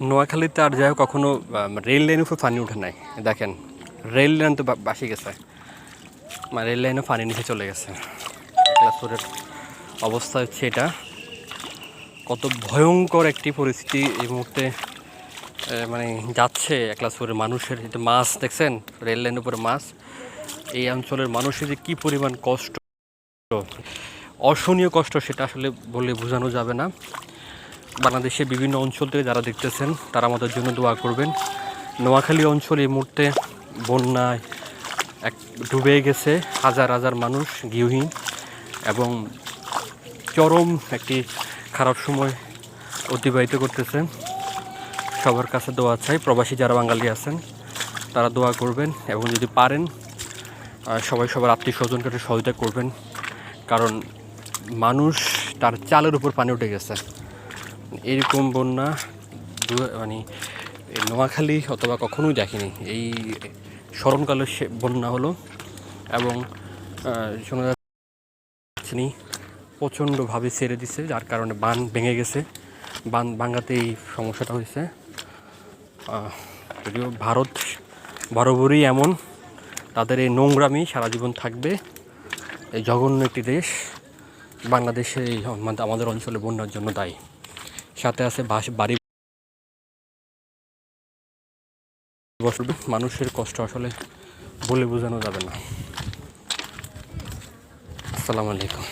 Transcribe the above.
নোয়াখালীতে আর যাই হোক, কখনো রেল লাইনের উপর পানি ওঠে নাই। দেখেন রেল লাইন তো বাসি গেছে। মানে রেল লাইনে পানি নিচে চলে গেছে। একলাসপুরের অবস্থা হচ্ছে এটা। কত ভয়ঙ্কর একটি পরিস্থিতি এই মুহূর্তে মানে যাচ্ছে একলাসপুরের মানুষের। যে মাছ দেখছেন রেল লাইনের উপরে মাছ। এই অঞ্চলের মানুষের যে কী পরিমাণ কষ্ট, অসহনীয় কষ্ট, সেটা আসলে বলে বোঝানো যাবে না। বাংলাদেশের বিভিন্ন অঞ্চল থেকে যারা দেখতেছেন, তারা আমাদের জন্য দোয়া করবেন। নোয়াখালী অঞ্চল এই মুহূর্তে বন্যায় এক ডুবে গেছে, হাজার হাজার মানুষ গৃহহীন এবং চরম একটি খারাপ সময় অতিবাহিত করতেছেন সবার কাছে দোয়া চাই, প্রবাসী যারা বাঙালি আছেন, তারা দোয়া করবেন এবং যদি পারেন সবাই সবার আত্মীয় স্বজনকে সহযোগিতা করবেন, কারণ মানুষ তার চালের উপর পানি উঠে গেছে। এরকম বন্যা মানে নোয়াখালী অথবা কখনোই দেখিনি। এই স্মরণকালের বন্যা হলো এবং শোনা যাচ্ছে প্রচণ্ডভাবে ছেড়ে দিছে, যার কারণে বান ভেঙে গেছে। বান ভাঙাতে এই সমস্যাটা হয়েছে। যদিও ভারত বরাবরই এমন, তাদের এই নোংরামি সারা জীবন থাকবে। এই জঘন্য একটি দেশ, বাংলাদেশে এই আমাদের অঞ্চলে বন্যার জন্য দায়ী। সাথে আছে বাড়ি বসবে। মানুষের কষ্ট আসলে বলে বোঝানো যাবে না। আসসালামু আলাইকুম।